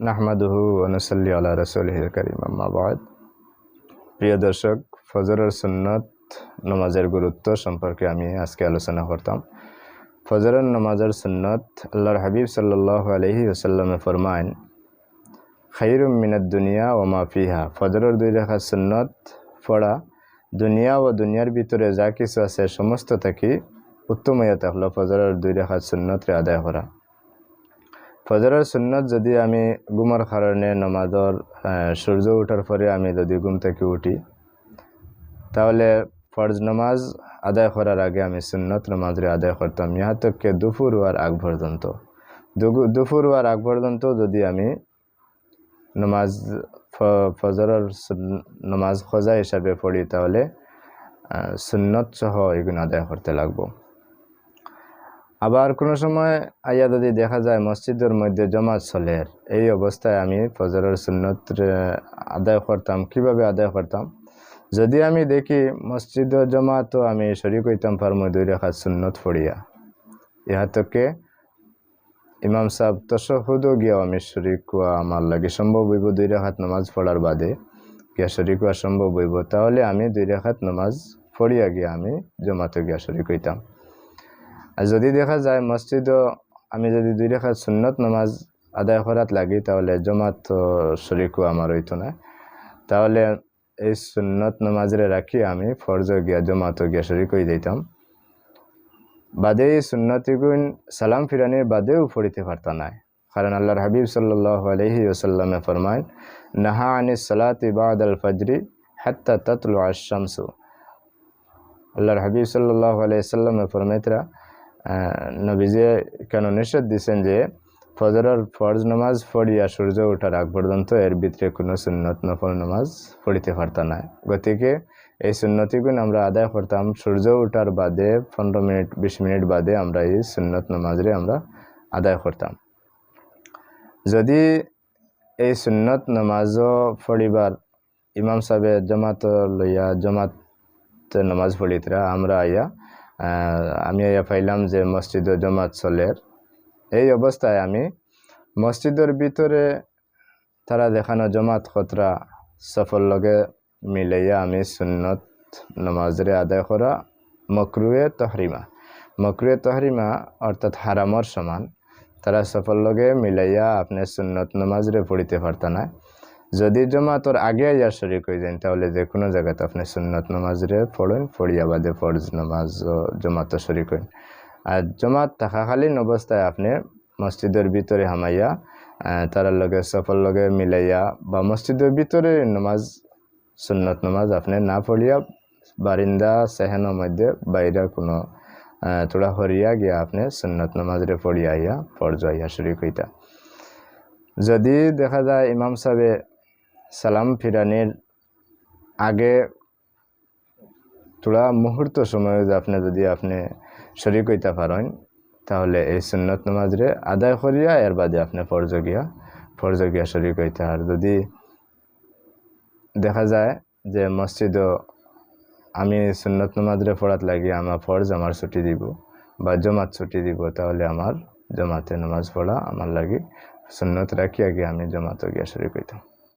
নাহমাদুহু অনুসল্লি আল্লাহ রসুল করিম আম্মাবাদ প্রিয় দর্শক ফজরের সুন্নত নমাজের গুরুত্ব সম্পর্কে আমি আজকে আলোচনা করতাম। ফজরের নমাজের সুন্নত আল্লাহর হাবিব সাল্লাহ আলহি ওসাল্লামে ফরমাইন খাইরুম মিনাদ দুনিয়া ও মাফিহা ফজরের দুই রেখা সুন্নত পড়া দুনিয়া ও দুনিয়ার ভিতরে যা কিছু আছে, সমস্ত থাকি উত্তম ইয়ে থাকল ফজরের দুই রেখা সুন্নতরে আদায় করা। ফজরের সুন্নত যদি আমি ঘুমার কারণে নমাজর সূর্য ওঠার পরে আমি যদি ঘুম থেকে উঠি, তাহলে ফরজ নমাজ আদায় করার আগে আমি সুন্নত নমাজরে আদায় করতাম। ইহা তককে দুপুর হওয়ার আগ পর্যন্ত। দুপুর হওয়ার আগ পর্যন্ত যদি আমি নমাজ ফজরের নমাজ খোঁজা হিসাবে পড়ি, তাহলে সুন্নত সহ এগুলো আদায় করতে লাগবো। আবার কোনো সময় আইয়া যদি দেখা যায়, মসজিদের মধ্যে জমাত চলে, এই অবস্থায় আমি ফজরের সুন্নত আদায় করতাম। কীভাবে আদায় করতাম? যদি আমি দেখি মসজিদের জমাত তো আমি শরিক হইতাম ফার্মে দুই রেখা সুন্নত ফড়িয়া ইহাতকে ইমাম সাহেব তশহুদও গিয়া আমি শরিক হওয়া আমার লাগে সম্ভব হইব দুই রেখাত নামাজ পড়ার বাদে। গিয়া শরিক হওয়া সম্ভব হইব। তাহলে আমি দুই রেখাত নামাজ পড়িয়া গিয়া আমি জমাতে গিয়া শরিক হইতাম। আর যদি দেখা যায় মসজিদও, আমি যদি দুই রেখা সুন্নত নামাজ আদায় করাত লাগি, তাহলে জমাত শরিকও আমার হইতো না। তাহলে এই সুন্নত নামাজরে রাখি আমি ফরজ গিয়া জমাত গিয়া শরিক হয়ে যাইতাম। বাদে এই সুন্নতিগুণ সালাম ফিরানির বাদেও পড়িতে পারত না। কারণ আল্লাহর হাবিব সাল্লাহ আলহি ওসাল্লামে ফরমাইন নাহা আনি সালাতি বাদ আল ফজরি হাত্তা ততলু আশামসু আল্লাহর হাবিব সাল্লাহ আলাইসাল্লামে ফরমাইতরা নবীজে কেন নিষেধ দিচ্ছেন যে ফজরের ফরজ নামাজ পড়িয়া সূর্য ওঠার আগ পর্যন্ত এর ভিতরে কোনো সুন্নত নফল নামাজ পড়িতে পারত না। গতিকে এই সুন্নতিগুণ আমরা আদায় করতাম। সূর্য ওঠার বাদে, পনেরো মিনিট, বিশ মিনিট বাদে আমরা এই সুন্নত নামাজরে আমরা আদায় করতাম। যদি এই সুন্নত নামাজও পড়িবার ইমাম সাহেব জমাত লইয়া জমাত নামাজ পড়িতরা, আমরা আইয়া আমি আইয়া পাইলাম যে মসজিদ জমাত চলের এই অবস্থায় আমি মসজিদের ভিতরে তারা দেখানো জমাত খতরা সফল লগে মিলাইয়া আমি সুন্নত নমাজরে আদায় করা মকরুয়ে তহরিমা। মকরুয়ে তহরিমা অর্থাৎ হারামর সমান। তারা সফল লগে মিলাইয়া আপনি সুন্নত নমাজরে পড়িতে পারত না। যদি জমাতর আগে আইয়া শরিক হয়ে যান, তাহলে যে কোনো জায়গাতে আপনি সুন্নত নমাজরে পড়েন, পড়িয়া বাদে ফরজ নমাজ জমাত শরিক হইন। আর জমাত থাকাকালীন অবস্থায় আপনি মসজিদের ভিতরে হামাইয়া তারার লগে সফল লগে মিলাইয়া বা মসজিদের ভিতরে নামাজ, সুন্নত নামাজ আপনি না পড়িয়া বারিন্দা, সেহেনের মধ্যে বাইরে কোনো তোড়া হরিয়া গিয়া আপনি সুন্নত নমাজরে পড়িয়া আইয়া ফরজ আইয়া শরিক হইতা। যদি দেখা যায় ইমাম সাহেবে সালাম ফিরানির আগে তোড়া মুহূর্ত সময় আপনি যদি আপনি শরিক হইতে পারেন, তাহলে এই সুন্নত নমাজরে আদায় করিয়া এর বাদে আপনি ফরজ গিয়া ফরজ গিয়া শরিক হইতে আর যদি দেখা যায় যে মসজিদও আমি সুন্নত নমাজরে পড়াত লাগি আমার ফরজ আমার ছুটি দিব বা জমাত ছুটি দিব, তাহলে আমার জমাতে নামাজ পড়া আমার লাগি সুন্নত রাখিয়া গিয়ে আমি জমাতে গিয়া শরিক হইতাম।